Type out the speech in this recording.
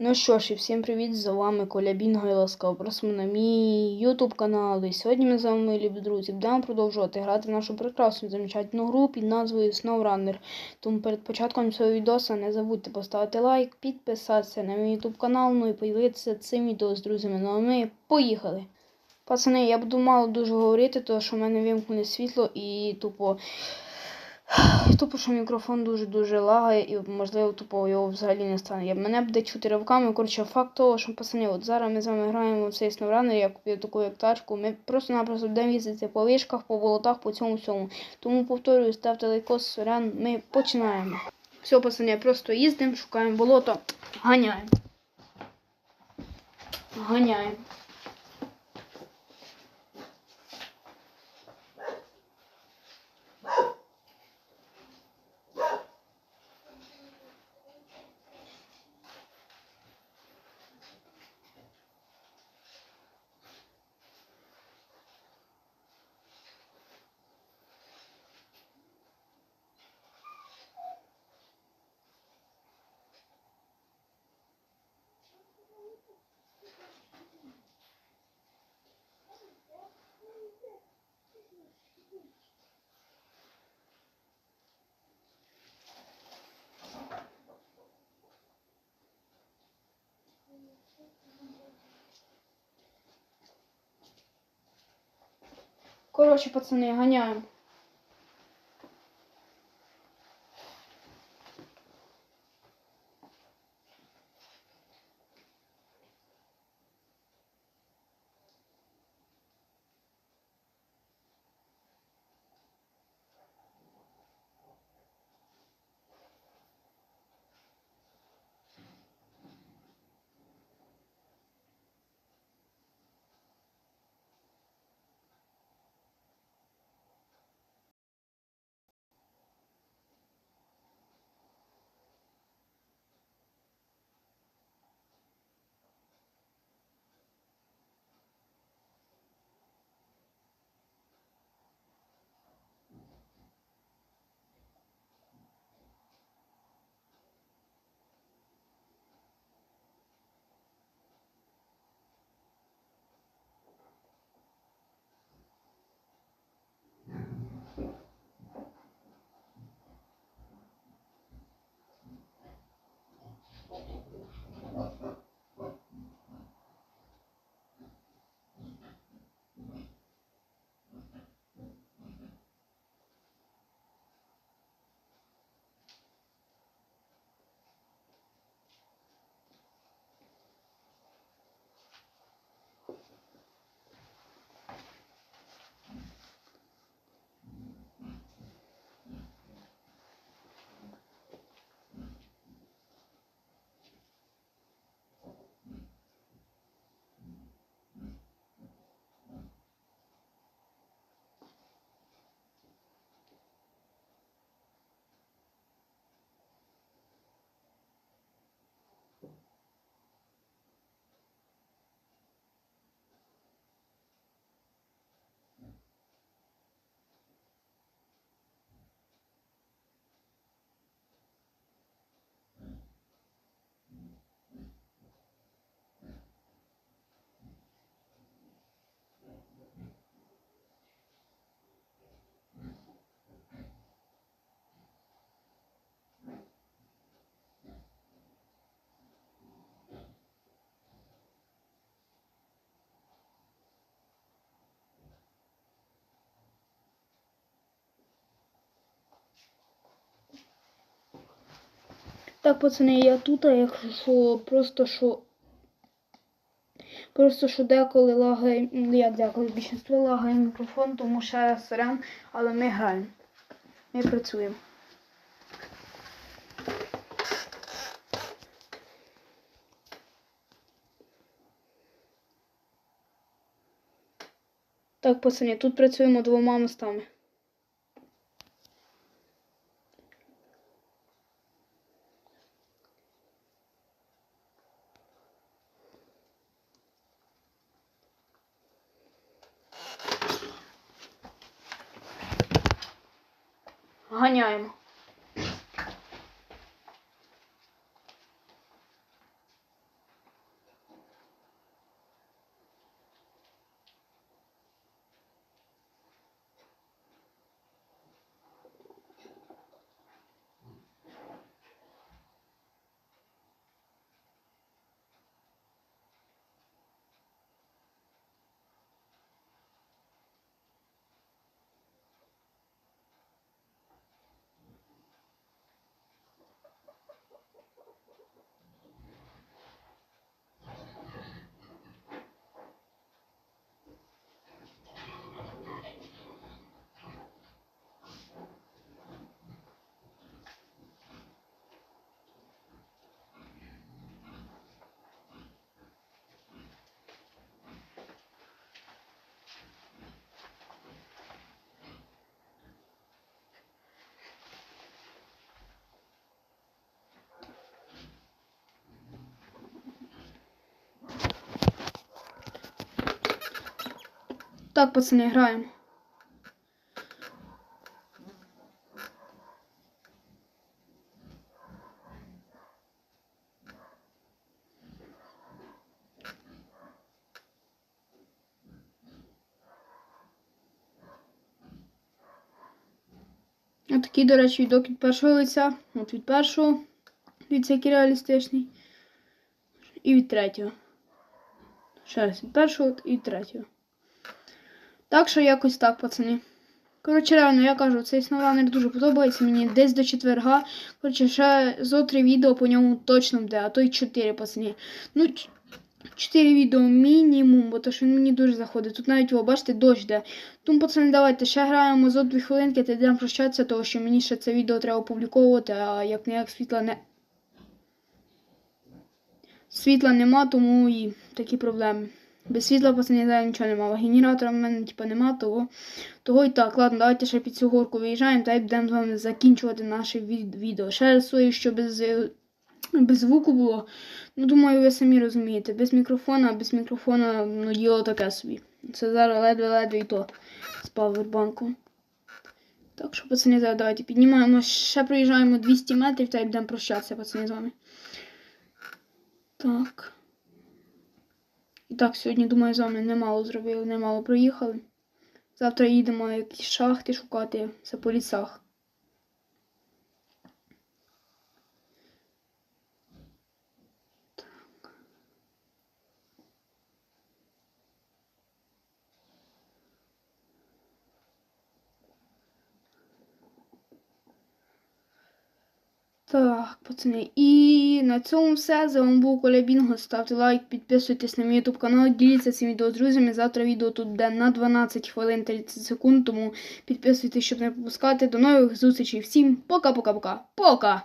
Ну що ж, і всім привіт! З вами Коля Бінго і ласкаво просимо на мій YouTube канал. І сьогодні ми з вами, мої любі друзі, будемо продовжувати грати в нашу прекрасну замечательну гру під назвою SnowRunner. Тому перед початком цього відео не забудьте поставити лайк, підписатися на мій YouTube канал, ну і поділитися цим відео з друзями. Ну а ми поїхали! Пацани, я буду мало дуже говорити, тому що в мене вимкнули світло і тупо. Тупо, що мікрофон дуже-дуже лагає і, можливо, тупо його взагалі не стане. Мене буде чути ривками. Коротше, факт того, що пацани, от зараз ми з вами граємо в цей SnowRunner, я купив таку як тачку. Ми просто-напросто будемо їздити по вишках, по болотах, по цьому всьому. Тому повторюю, ставте лайкос, сорян, ми починаємо. Все, пацани, просто їздимо, шукаємо болото, ганяємо. Ганяємо. Коротше, пацани, ганяємо. Так, пацани, я тут, а якщо що, просто що. Просто що деколи лагає, ну, як деколи, більшинство лагає мікрофон, тому ще раз сорян, але ми граємо. Ми працюємо. Так, пацани, тут працюємо двома мостами. Ганяємо. Так, пацани, граємо. Отакий, до речі, відок від першого лиця. От від першого. Дивіться, який реалістичний. І від третього. Ще раз від першого і від третього. Так що якось так, пацани. Коротше, реально, я кажу, цей SnowRunner дуже подобається мені десь до четверга. Коротше, ще зо три відео по ньому точно буде, а то й чотири, пацани. Ну, чотири відео мінімум, бо то що він мені дуже заходить. Тут навіть, ви бачите, дощ йде. Тому, пацани, давайте ще граємо зо дві хвилинки та йдемо прощатися, тому що мені ще це відео треба опубліковувати, а як не як світла не. Світла нема, тому і такі проблеми. Без світла, пацани, зараз нічого нема. Генератора в мене типу, нема, того, того і так. Ладно, давайте ще під цю горку виїжджаємо та й будемо з вами закінчувати наше від- відео. Ще свою, що без, е, без звуку було. Ну, думаю, ви самі розумієте. Без мікрофона, без мікрофона, ну, діло таке собі. Це зараз ледве-ледве і то з павербанку. Так що, пацани, давайте піднімаємо. Ще проїжджаємо 200 метрів та й будемо прощатися, пацани, з вами. Так. І так, сьогодні, думаю, з вами немало зробили, немало проїхали. Завтра їдемо якісь шахти шукати це по лісах. Так, пацани, і на цьому все. З вами був Коля Бінго. Ставте лайк, підписуйтесь на мій ютуб канал, діліться цим відео з друзями. Завтра відео тут буде на 12 хвилин 30 секунд, тому підписуйтесь, щоб не пропускати. До нових зустрічей. Всім пока-пока-пока. Пока!